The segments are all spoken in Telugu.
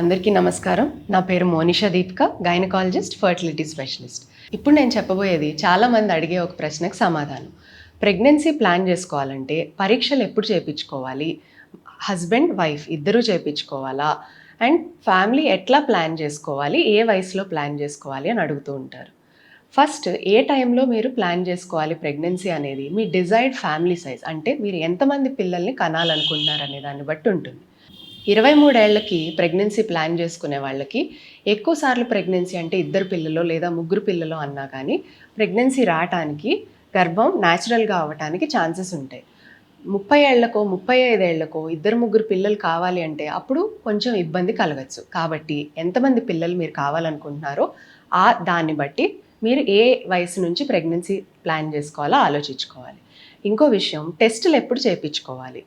అందరికీ నమస్కారం. నా పేరు Monisha Deepika gynaecologist fertility specialist. ఇప్పుడు నేను చెప్పబోయేది చాలామంది అడిగే ఒక ప్రశ్నకు సమాధానం. ప్రెగ్నెన్సీ ప్లాన్ చేసుకోవాలంటే పరీక్షలు ఎప్పుడు చేయించుకోవాలి హస్బెండ్ వైఫ్ ఇద్దరూ చేయించుకోవాలా అండ్ ఫ్యామిలీ ఎట్లా ప్లాన్ చేసుకోవాలి? ఏ వయసులో ప్లాన్ చేసుకోవాలి అని అడుగుతూ ఉంటారు. ఫస్ట్ ఏ టైంలో మీరు ప్లాన్ చేసుకోవాలి ప్రెగ్నెన్సీ అనేది? మీ డిజైర్డ్ ఫ్యామిలీ సైజ్. అంటే మీరు ఎంతమంది పిల్లల్ని కనాలనుకుంటున్నారు అనే దాన్ని బట్టి ఉంటుంది. ఇరవై మూడేళ్ళకి ప్రెగ్నెన్సీ ప్లాన్ చేసుకునే వాళ్ళకి ఎక్కువ సార్లు ప్రెగ్నెన్సీ అంటే ఇద్దరు పిల్లలు లేదా ముగ్గురు పిల్లలు అన్నా కానీ ప్రెగ్నెన్సీ రావటానికి గర్భం న్యాచురల్గా అవ్వటానికి ఛాన్సెస్ ఉంటాయి. ముప్పై ఏళ్ళకో ముప్పై ఐదేళ్ళకో ఇద్దరు ముగ్గురు పిల్లలు కావాలి అంటే అప్పుడు కొంచెం ఇబ్బంది కలగచ్చు. కాబట్టి ఎంతమంది పిల్లలు మీరు కావాలనుకుంటున్నారో ఆ దాన్ని బట్టి మీరు ఏ వయసు నుంచి ప్రెగ్నెన్సీ ప్లాన్ చేసుకోవాలో ఆలోచించుకోవాలి. ఇంకో విషయం టెస్టులు ఎప్పుడు చేయించుకోవాలి?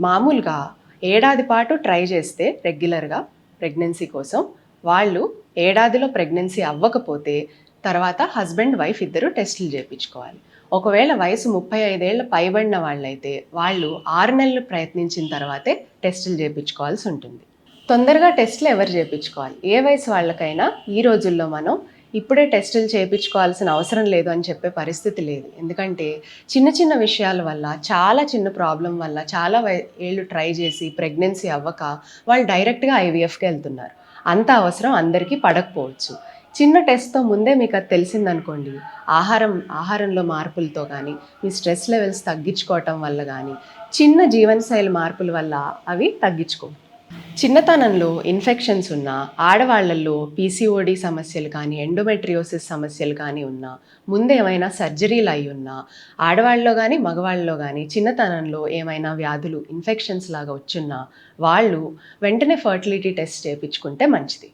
మామూలుగా ఏడాది పాటు ట్రై చేస్తే రెగ్యులర్గా ప్రెగ్నెన్సీ కోసం వాళ్ళు ఏడాదిలో ప్రెగ్నెన్సీ అవ్వకపోతే తర్వాత హస్బెండ్ వైఫ్ ఇద్దరు టెస్టులు చేయించుకోవాలి ఒకవేళ వయసు ముప్పై ఐదేళ్ళ పైబడిన వాళ్ళైతే వాళ్ళు ఆరు నెలలు ప్రయత్నించిన తర్వాతే టెస్టులు చేయించుకోవాల్సి ఉంటుంది. తొందరగా టెస్టులు ఎవరు చేయించుకోవాలి ఏ వయసు వాళ్ళకైనా ఈ రోజుల్లో మనం ఇప్పుడే టెస్టులు చేయించుకోవాల్సిన అవసరం లేదు అని చెప్పే పరిస్థితి లేదు. ఎందుకంటే చిన్న చిన్న విషయాల వల్ల చాలా చిన్న ప్రాబ్లం వల్ల చాలా ఏళ్ళు ట్రై చేసి ప్రెగ్నెన్సీ అవ్వక వాళ్ళు డైరెక్ట్గా ఐవీఎఫ్కి వెళ్తున్నారు. అంత అవసరం అందరికీ పడకపోవచ్చు. చిన్న టెస్ట్తో ముందే మీకు అది తెలిసిందనుకోండి ఆహారం ఆహారంలో మార్పులతో కానీ మీ స్ట్రెస్ లెవెల్స్ తగ్గించుకోవటం వల్ల కానీ చిన్న జీవనశైలి మార్పుల వల్ల అవి తగ్గించుకో చిన్నతనంలో ఇన్ఫెక్షన్స్ ఉన్న ఆడవాళ్ళలో పీసీఓడి సమస్యలు కానీ ఎండోమెట్రియోసిస్ సమస్యలు కానీ ఉన్నా ముందు ఏమైనా సర్జరీలు అయి ఉన్నా ఆడవాళ్ళలో కానీ మగవాళ్ళలో కానీ చిన్నతనంలో ఏమైనా వ్యాధులు ఇన్ఫెక్షన్స్ లాగా వచ్చున్నా వాళ్ళు వెంటనే ఫర్టిలిటీ టెస్ట్ చేయించుకుంటే మంచిది.